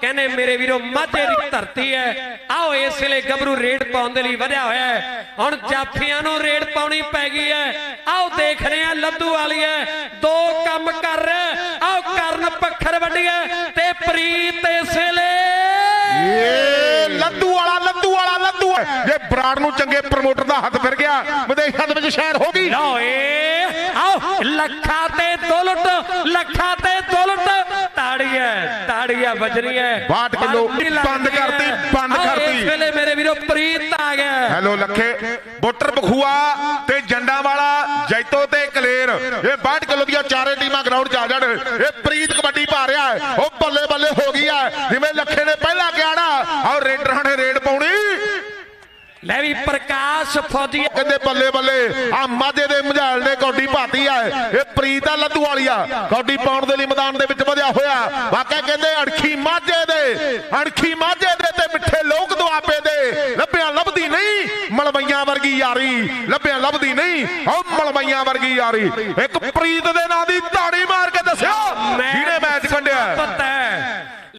ਕਹਿੰਦੇ ਮੇਰੇ ਵੀਰੋ ਮਾਝੇ ਦੀ ਧਰਤੀ ਹੈ। ਆਓ ਇਸ ਵੇਲੇ ਗੱਭਰੂ ਰੇਡ ਪਾਉਣ ਦੇ ਲਈ ਵਧਿਆ ਹੋਇਆ ਹੈ। ਹੁਣ ਜਾਫੀਆਂ ਨੂੰ ਰੇਡ ਪਾਉਣੀ ਪੈ ਗਈ ਹੈ। ਆਓ ਦੇਖ ਰਹੇ ਹਾਂ ਲੱਦੂ ਵਾਲੀ ਹੈ। ਦੋ ਕੰਮ ਕਰ। ਰਿਹਾ ਆਓ ਕਰਨ ਪੱਖਰ ਵੱਡੀਏ ਤੇ ਪ੍ਰੀਤ ਇਸ ਵੇਲੇ। ਏ ਲੱਦੂ ਵਾਲਾ ਲੱਦੂ ਵਾਲਾ ਲੱਦੂ। ਜੇ ਬਰਾੜ ਨੂੰ ਚੰਗੇ ਪ੍ਰਮੋਟਰ ਦਾ ਹੱਥ ਫਿਰ ਗਿਆ ਵਿਦੇਸ਼ਾਂ ਦੇ ਵਿੱਚ ਸ਼ਹਿਰ ਹੋ ਗਈ। ਲਓ ਏ ਆਓ ਲੱਖਾਂ ਤੇ ਦੁਲਟ ਲੱਖਾਂ ਤੇ ਦੁਲਟ। ਤਾੜੀਆਂ ਵੱਜਣੀਆਂ ਬਾਹਠ ਕਿੱਲੋ ਬਾਲਟੀ ਲੱਗ ਬੰਦ ਰਹੀ ਹੈ। ਕਰਤੀ, ਬੰਦ ਕਰਤੀ। ਇਸ ਵੇਲੇ ਮੇਰੇ ਵੀਰੋ ਪ੍ਰੀਤ ਆ ਗਿਆ। ਹੈਲੋ ਲੱਖੇ ਬੁੱਟਰ ਬਖੂਆ ਤੇ ਜੰਡਾਂ ਵਾਲਾ ਜੈਤੋ ਤੇ ਕਲੇਰ। ਇਹ 62 ਕਿਲੋ ਦੀਆਂ ਚਾਰੇ ਟੀਮਾਂ ਗਰਾਊਂਡ 'ਚ ਆ ਜਾਣ। ਇਹ ਪ੍ਰੀਤ ਕਬੱਡੀ ਪਾ ਰਿਹਾ ਹੈ। ਉਹ ਬੱਲੇ ਬੱਲੇ ਹੋ ਗਈ ਹੈ। ਜਿਵੇਂ ਲੱਖੇ ਨਾ ਔਰ ਰੇਡਰਾਂ ਨੇ ਰੇਡ ਪਾਉਣੀ ਲੈ ਵੀ ਪ੍ਰਕਾਸ਼ ਫੌਜੀ। ਕਹਿੰਦੇ ਬੱਲੇ ਬੱਲੇ ਆ ਮਾਝੇ ਦੇ ਮਝਾਲ ਨੇ ਕੌਡੀ ਭਾਤੀ ਆ। ਇਹ ਪ੍ਰੀਤ ਆ ਲੱਦੂ ਵਾਲੀ ਆ। ਕੌਡੀ ਪਾਉਣ ਦੇ ਲਈ ਮੈਦਾਨ ਦੇ ਵਿੱਚ ਵਧਿਆ ਹੋਇਆ। ਵਾਕਿਆ ਕਹਿੰਦੇ ਅਣਖੀ ਮਾਝੇ ਦੇ ਅਣਖੀ ਮਾਝੇ ਦੇ ਤੇ ਮਿੱਠੇ ਲੋਕ ਦੁਆਬੇ ਦੇ। ਲੱਭਿਆ ਲੱਭਦੀ ਨਹੀਂ ਮਲਮਈਆਂ ਵਰਗੀ ਯਾਰੀ। ਲੱਭਿਆ ਲੱਭਦੀ ਨਹੀਂ ਉਹ ਮਲਮਈਆਂ ਵਰਗੀ ਯਾਰੀ। ਇੱਕ ਪ੍ਰੀਤ ਦੇ ਨਾਂ ਦੀ ਧਾੜੀ ਮਾਰ ਕੇ ਦੱਸਿਆ ਜਿਹਨੇ